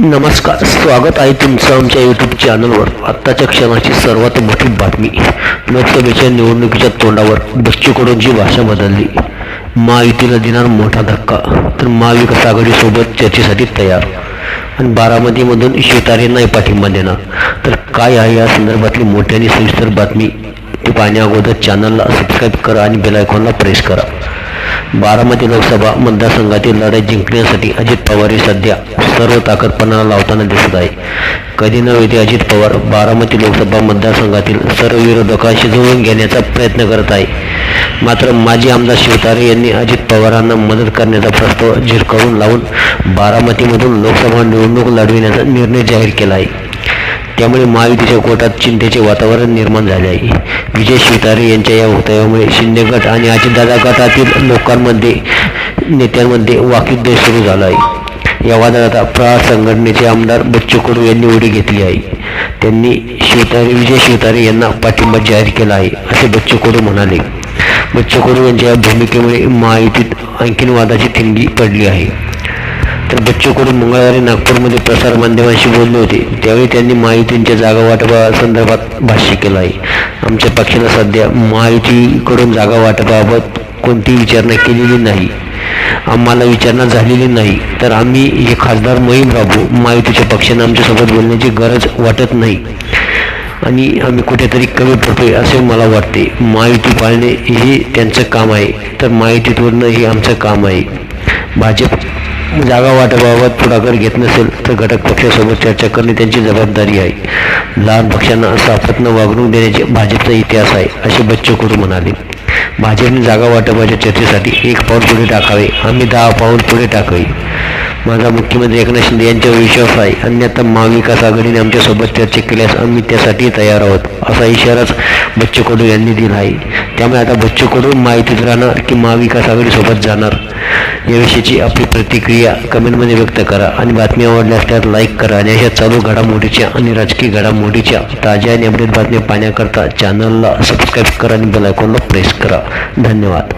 नमस्कार स्वागत आहे तुमचं आमच्या यूट्यूब चॅनलवर आत्ताच्या क्षणाची सर्वात मोठी बातमी. लोकसभेच्या निवडणुकीच्या तोंडावर बच्चू भाषा बदलली महायुतीला देणार मोठा धक्का. तर महाविकास आघाडीसोबत चर्चेसाठी तयार. आणि बारामतीमधून शिवतारेंनाही पाठिंबा देणार. तर काय आहे या संदर्भातली मोठी आणि सविस्तर बातमी? ती पाहण्याअगोदर चॅनलला सबस्क्राईब करा आणि बेलायकॉनला प्रेस करा. बारामती लोकसभा मतदारसंघातील लढाई जिंकण्यासाठी अजित पवार हे सध्या सर्व ताकदपणा लावताना दिसत आहे. कधी नव्हे ते अजित पवार बारामती लोकसभा मतदारसंघातील सर्व विरोधकांशी जुळवून घेण्याचा प्रयत्न करत आहे. मात्र माजी आमदार शिवतारे यांनी अजित पवारांना मदत करण्याचा प्रस्ताव झिरकावून लावून बारामतीमधून लोकसभा निवडणूक लढविण्याचा निर्णय जाहीर केला आहे. त्यामुळे महायुतीच्या कोटात चिंतेचे वातावरण निर्माण झाले आहे. विजय शिवतारे यांच्या या वक्तव्यामुळे शिंदे गट आणि अजितदादा गटातील लोकांमध्ये नेत्यांमध्ये वाकीत सुरू झाला आहे. या वादात आता प्रहार संघटनेचे आमदार बच्चू कडू यांनी उडी घेतली आहे. त्यांनी शिवतारे विजय शिवतारे यांना पाठिंबा जाहीर केला आहे असे बच्चू कडू म्हणाले. बच्चू कडू यांच्या या भूमिकेमुळे महायुतीत आणखीन वादाची थिंगी पडली आहे. तर बच्चू कडू मंगळवारी नागपूरमध्ये प्रसार माध्यमांशी बोलले होते. त्यावेळी त्यांनी महायुतींच्या जागा वाटपासंदर्भात भाष्य केलं आहे. आमच्या पक्षाला सध्या महायुतीकडून जागा वाटपाबाबत कोणतीही विचारणा केलेली नाही. आम्हाला विचारणा झालेली नाही. तर आम्ही हे खासदार मोहीम राबू महायुतीच्या पक्षांना आमच्यासोबत बोलण्याची गरज वाटत नाही. आणि आम्ही कुठेतरी कमी पडतोय असे मला वाटते. महायुती पाळणे हे त्यांचं काम आहे. तर महायुतीतून हे आमचं काम आहे. भाजप जागा वाटपाबाबत पुढाकार घेत नसेल तर घटक पक्षासोबत चर्चा करणे त्यांची जबाबदारी आहे. लहान पक्षांना सापत्न वागणूक देण्याचे भाजपचा इतिहास आहे असे बच्चू कडू म्हणाले. भाजपने जागा वाटपाच्या चर्चेसाठी एक पाऊल पुढे टाकावे आम्ही दहा पाऊल पुढे टाकावे. माझा मुख्यमंत्री एकनाथ शिंदे यांच्यावर विश्वास आहे. अन्यथा महाविकास आघाडीने आमच्यासोबत चर्चा केल्यास आम्ही त्यासाठी तयार आहोत असा इशाराच बच्चू कडू यांनी दिला आहे. त्यामुळे आता बच्चू कडू माहितीत राहणार की महाविकास आघाडीसोबत जाणार. याविषयीची आपली प्रतिक्रिया कमेंटमध्ये व्यक्त करा आणि बातमी आवडल्यास त्यात लाईक करा आणि अशा चालू घडामोडीच्या आणि राजकीय घडामोडीच्या ताज्या आणि अपडेट बातम्या पाहण्याकरता चॅनलला सबस्क्राईब करा आणि बेलायकॉनला प्रेस करा. धन्यवाद.